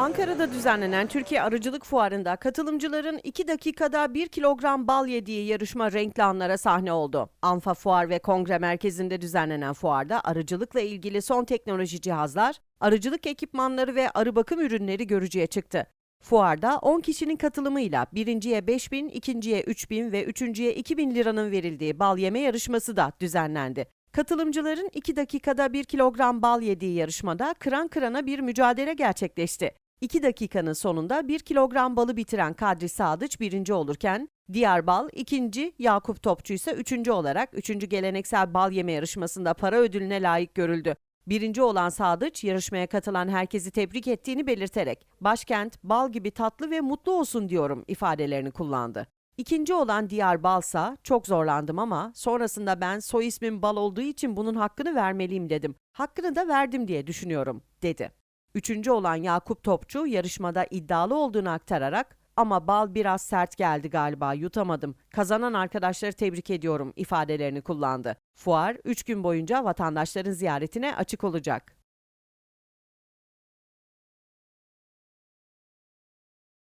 Ankara'da düzenlenen Türkiye Arıcılık Fuarı'nda katılımcıların 2 dakikada 1 kilogram bal yediği yarışma renkli anlara sahne oldu. Anfa Fuar ve Kongre Merkezi'nde düzenlenen fuarda arıcılıkla ilgili son teknoloji cihazlar, arıcılık ekipmanları ve arı bakım ürünleri görücüye çıktı. Fuarda 10 kişinin katılımıyla birinciye 5 bin, ikinciye 3 bin ve üçüncüye 2 bin liranın verildiği bal yeme yarışması da düzenlendi. Katılımcıların 2 dakikada 1 kilogram bal yediği yarışmada kıran kırana bir mücadele gerçekleşti. 2 dakikanın sonunda 1 kilogram balı bitiren Kadri Sadıç birinci olurken, diğer bal ikinci, Yakup Topçu ise üçüncü olarak 3. geleneksel bal yeme yarışmasında para ödülüne layık görüldü. Birinci olan Sadıç, yarışmaya katılan herkesi tebrik ettiğini belirterek, başkent bal gibi tatlı ve mutlu olsun diyorum ifadelerini kullandı. İkinci olan Diyar Balsa, çok zorlandım ama sonrasında ben soy ismim Bal olduğu için bunun hakkını vermeliyim dedim. Hakkını da verdim diye düşünüyorum, dedi. Üçüncü olan Yakup Topçu yarışmada iddialı olduğunu aktararak ama bal biraz sert geldi galiba yutamadım. Kazanan arkadaşları tebrik ediyorum ifadelerini kullandı. Fuar 3 gün boyunca vatandaşların ziyaretine açık olacak.